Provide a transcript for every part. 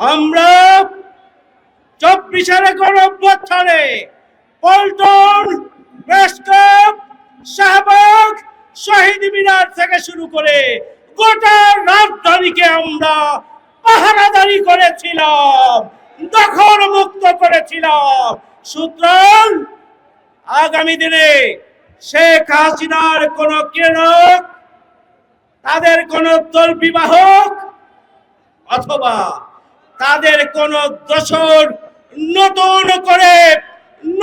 আমরা চব্বিশের গণঅভ্যুত্থানে পল্টন প্রেসক্লাব শাহবাগ, শহীদ মিনার থেকে শুরু করে গোটা রাজধানীকে আমরা পাহারাদারি করেছিলাম দখল মুক্ত করেছিলাম। সুতরাং আগামী দিনে শেখ হাসিনার কোন কিরণক তাদের কোন দল বিবাহক অথবা তাদের কোন দোষর নতুন করে,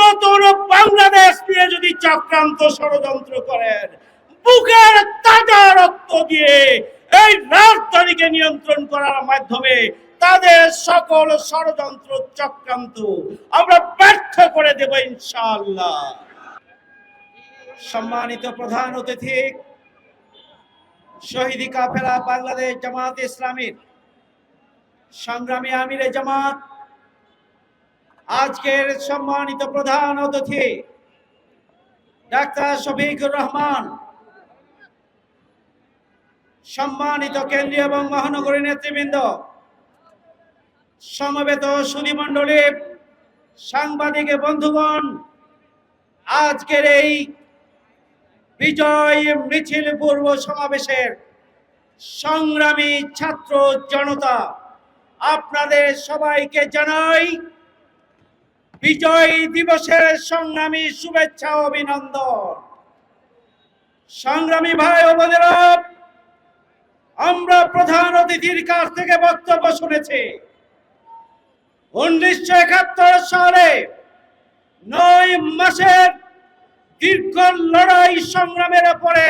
নতুন বাংলাদেশ নিয়ে যদি চক্রান্ত ষড়যন্ত্র করেন, বুকের তাজা রক্ত দিয়ে এই রাজধানীকে নিয়ন্ত্রণ করার মাধ্যমে তাদের সকল ষড়যন্ত্র চক্রান্ত আমরা ব্যর্থ করে দেব ইনশাআল্লাহ। সম্মানিত প্রধান অতিথি, শহীদি কাফেলা বাংলাদেশ জামাত ইসলামীর সংগ্রামী আমিরে জামাত, আজকের সম্মানিত প্রধান অতিথি, ডাক্তার শফিকুর রহমান, সম্মানিত কেন্দ্রীয় এবং মহানগরী নেতৃবৃন্দ, সমবেত সুধীমণ্ডলী সাংবাদিক বন্ধুগণ, আজকের এই বিজয় মিছিল পূর্ব সমাবেশের সংগ্রামী ছাত্র জনতা আপনাদের সবাইকে জানাই বিজয় দিবসের সংগ্রামী শুভেচ্ছা অভিনন্দন। সংগ্রামী ভাই ও বোনেরা, আমরা প্রধান অতিথির কাছ থেকে বক্তব্য শুনেছি। উনিশশো একাত্তর সালে নয় মাসের দীর্ঘ লড়াই সংগ্রামের পরে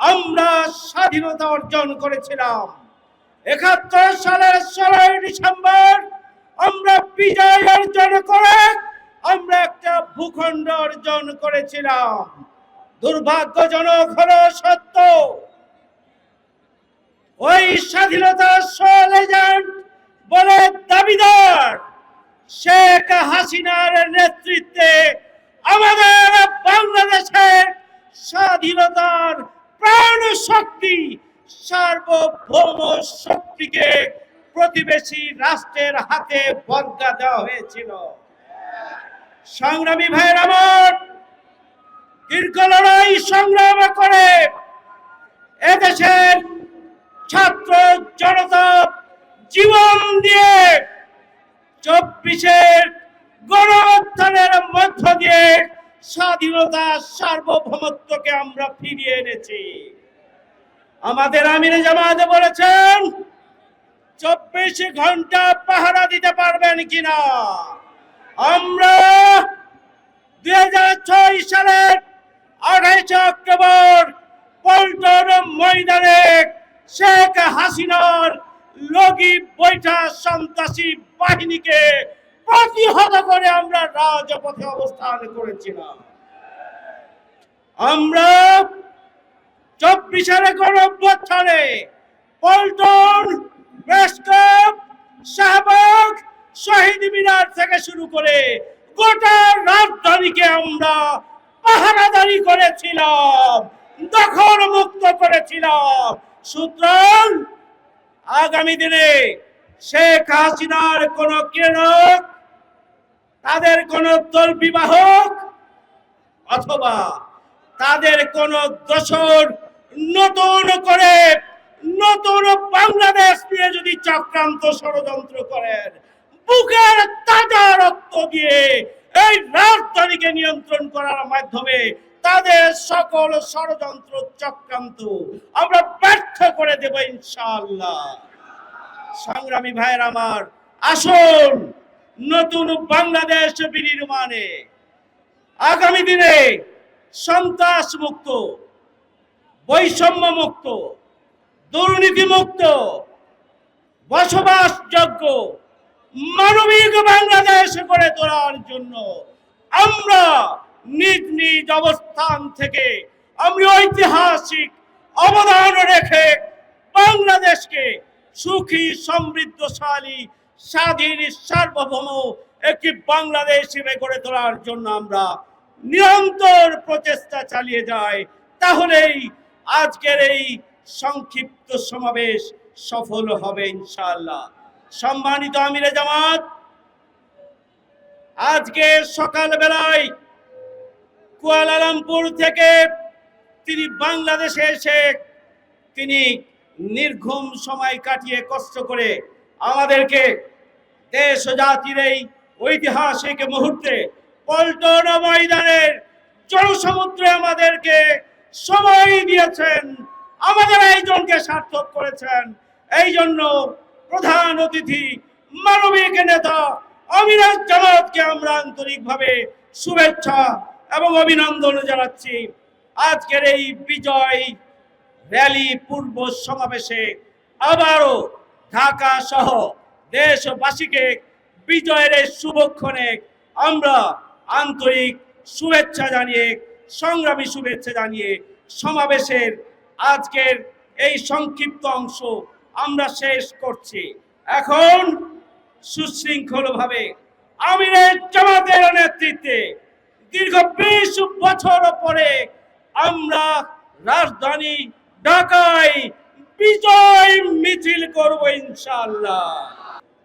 আমরা স্বাধীনতা অর্জন করেছিলাম। একাত্তর সালের ষোলোই ডিসেম্বর আমরা বিজয় অর্জন করে আমরা একটা ভূখণ্ড অর্জন করেছিলাম। দুর্ভাগ্যজনক হলো সত্য। ওই স্বাধীনতা সোল বলে দাবিদার শেখ হাসিনার নেতৃত্বে আমাদের বাংলাদেশের স্বাধীনতার প্রাণ শক্তি সার্বভৌম শক্তিকে প্রতিবেশী রাষ্ট্রের হাতে বর্গা দেওয়া হয়েছিল। সংগ্রামী ভাইয়ের আমার দীর্ঘ লড়াই সংগ্রাম করে এদেশের ছাত্র জনতা জীবন দিয়ে চব্বিশের গণঅভ্যুত্থানের মধ্য দিয়ে স্বাধীনতা সার্বভৌমত্বকে আমরা ফিরিয়ে এনেছি। আমাদের আমিরে জামাতে বলেছেন চব্বিশ ঘণ্টা পাহারা দিতে পারবেন কিনা? আমরা দুই হাজার ছয় সালের আঠাইশে অক্টোবর পল্টন ময়দানে শেখ হাসিনার লগি বৈঠা সন্ত্রাসী বাহিনীকে প্রতিহত করে আমরা রাজপথে অবস্থান করেছিলাম। আমরা চব্বিশের গণঅভ্যুত্থানে পল্টন শাহবাগ, শহীদ মিনার থেকে শুরু করে গোটা রাজধানীকে আমরা পাহারাদারি করেছিলাম দখল মুক্ত করেছিলাম। সুতরাং আগামী দিনে শেখ হাসিনার কোন কিরণক তাদের কোন দল বিবাহক অথবা তাদের কোন দোষর নতুন করে নতুন বাংলাদেশ নিয়ে যদি চক্রান্ত ষড়যন্ত্র করেন, বুকের তাজা রক্ত দিয়ে এই রাজধানীকে নিয়ন্ত্রণ করার মাধ্যমে তাদের সকল ষড়যন্ত্র চক্রান্ত আমরা ব্যর্থ করে দেব ইনশাআল্লাহ। সংগ্রামী ভাইয়ের আমার, আসুন নতুন বাংলাদেশ বিনির্মাণে আগামী দিনে সন্ত্রাস মুক্ত বৈষম্য মুক্ত দুর্নীতি মুক্ত বসবাসযোগ্য, মানবিক বাংলাদেশ গড়ে তোলার জন্য আমরা নিজ নিজ অবস্থান থেকে আমি ঐতিহাসিক অবদান রেখে বাংলাদেশকে সুখী, সমৃদ্ধশালী, স্বাধীন, সার্বভৌম একটি বাংলাদেশ হিসেবে গড়ে তোলার জন্য আমরা নিরন্তর প্রচেষ্টা চালিয়ে যাই। তাহলেই আজকের এই সংক্ষিপ্ত সমাবেশ সফল হবে ইনশাআল্লাহ। সম্মানিত আমিরে জামাত, আজকে সকাল বেলায় কুয়ালালামপুর থেকে তিনি বাংলাদেশে এসে তিনি নির্ঘুম সময় কাটিয়ে কষ্ট করে আমাদেরকে দেশ জাতির এই ঐতিহাসিক মুহূর্তে পল্টন ময়দানের জনসমুদ্রে আমাদেরকে সময় দিয়েছেন আমাদের আয়োজনকে সার্থক করেছেন। এই জন্য প্রধান অতিথি, মানবিক নেতা অমিরাজ জামাতকে আমরা আন্তরিকভাবে শুভেচ্ছা এবং অভিনন্দন জানাচ্ছি। আজকের এই বিজয় র্যালি পূর্ব সমাবেশে আবারও ঢাকা সহ দেশবাসীকে বিজয়ের এই শুভক্ষণে আমরা আন্তরিক শুভেচ্ছা জানিয়ে, সংগ্রামী শুভেচ্ছা জানিয়ে সমাবেশের আজকের এই সংক্ষিপ্ত অংশ আমরা শেষ করছি। এখন সুশৃঙ্খলভাবে আমিরের জামাতের নেতৃত্বে দীর্ঘ বিশ বছর পরে আমরা রাজধানী ঢাকায় বিজয় মিছিল করব ইনশাআল্লাহ।